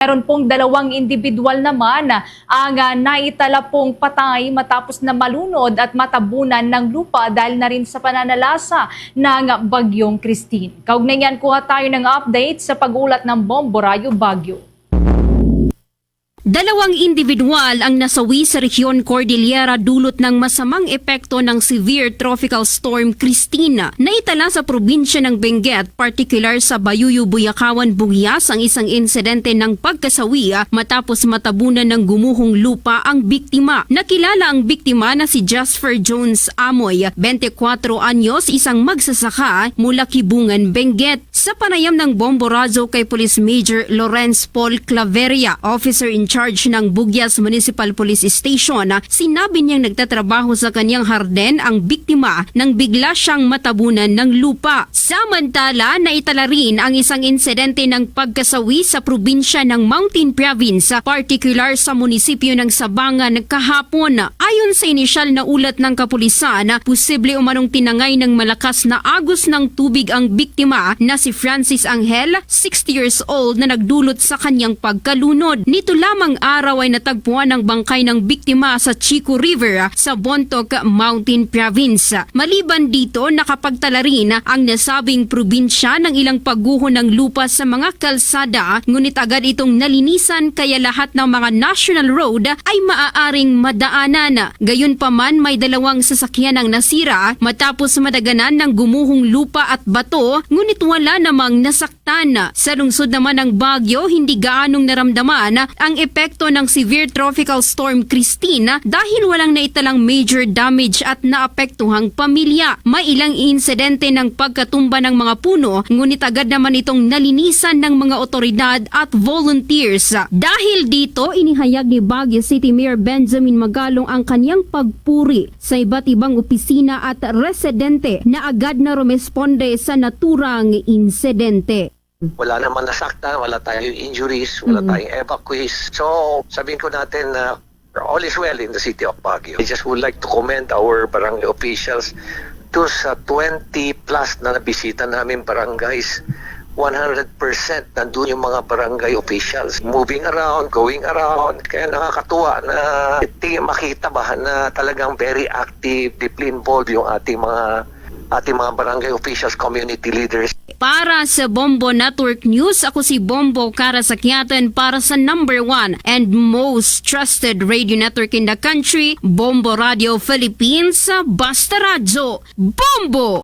Meron pong dalawang individual naman ang ah, naitala pong patay matapos na malunod at matabunan ng lupa dahil na rin sa pananalasa ng Bagyong Christine. Kaugnay yan, kuha tayo ng update sa pagulat ng Bomborayo Bagyo. Dalawang individual ang nasawi sa rehiyon Cordillera dulot ng masamang epekto ng severe tropical storm Christina na itala sa probinsya ng Benguet, particular sa Bayuyu, Buyakawan, Bugias ang isang insidente ng pagkasawi ah, matapos matabunan ng gumuhong lupa ang biktima. Nakilala ang biktima na si Jasper Jones Amoy, 24 anyos, isang magsasaka mula Kibungan, Benguet. Sa panayam ng Bomborazo kay Police Major Lawrence Paul Claveria, officer in charge ng Bugyas Municipal Police Station, na sinabi niyang nagtatrabaho sa kanyang harden ang biktima nang bigla siyang matabunan ng lupa. Samantala, naitala rin ang isang insidente ng pagkasawi sa probinsya ng Mountain Province, particular sa munisipyo ng Sabangan kahapon. Ayon sa inisyal na ulat ng kapulisan, posible umanong tinangay ng malakas na agos ng tubig ang biktima na si Francis Angel, 60 years old na nagdulot sa kanyang pagkalunod. Nito lamang araw ay natagpuan ang bangkay ng biktima sa Chico River sa Bontoc Mountain Province. Maliban dito, nakapagtala rin ang nasabing probinsya ng ilang pagguho ng lupa sa mga kalsada, ngunit agad itong nalinisan kaya lahat ng mga national road ay maaaring madaanan. Gayunpaman may dalawang sasakyan ang nasira matapos madaganan ng gumuhong lupa at bato, ngunit wala namang nasaktan. Sa lungsod naman ng Baguio, hindi gaanong naramdaman ang epekto ng severe tropical storm Christine dahil walang naitalang major damage at naapektuhang pamilya. May ilang insidente ng pagkatumba ng mga puno, ngunit agad naman itong nalinisan ng mga otoridad at volunteers. Dahil dito, inihayag ni Baguio City Mayor Benjamin Magalong ang kanyang pagpuri sa iba't ibang opisina at residente na agad na rumesponde sa naturang insidente. Wala naman nasaktan, wala tayong injuries, wala tayong evacuees. So, sabihin ko natin na all is well in the city of Baguio. I just would like to commend our barangay officials to sa 20 plus na nabisita namin barangays. 100% nandun yung mga barangay officials moving around, going around. Kaya nakakatuwa na tingin makita ba na talagang very active, deeply involved yung ating mga ating mga barangay officials, community leaders. Para sa Bombo Network News, ako si Bombo Karasakyatan para sa number one and most trusted radio network in the country, Bombo Radio Philippines, Basta Radyo. Bombo!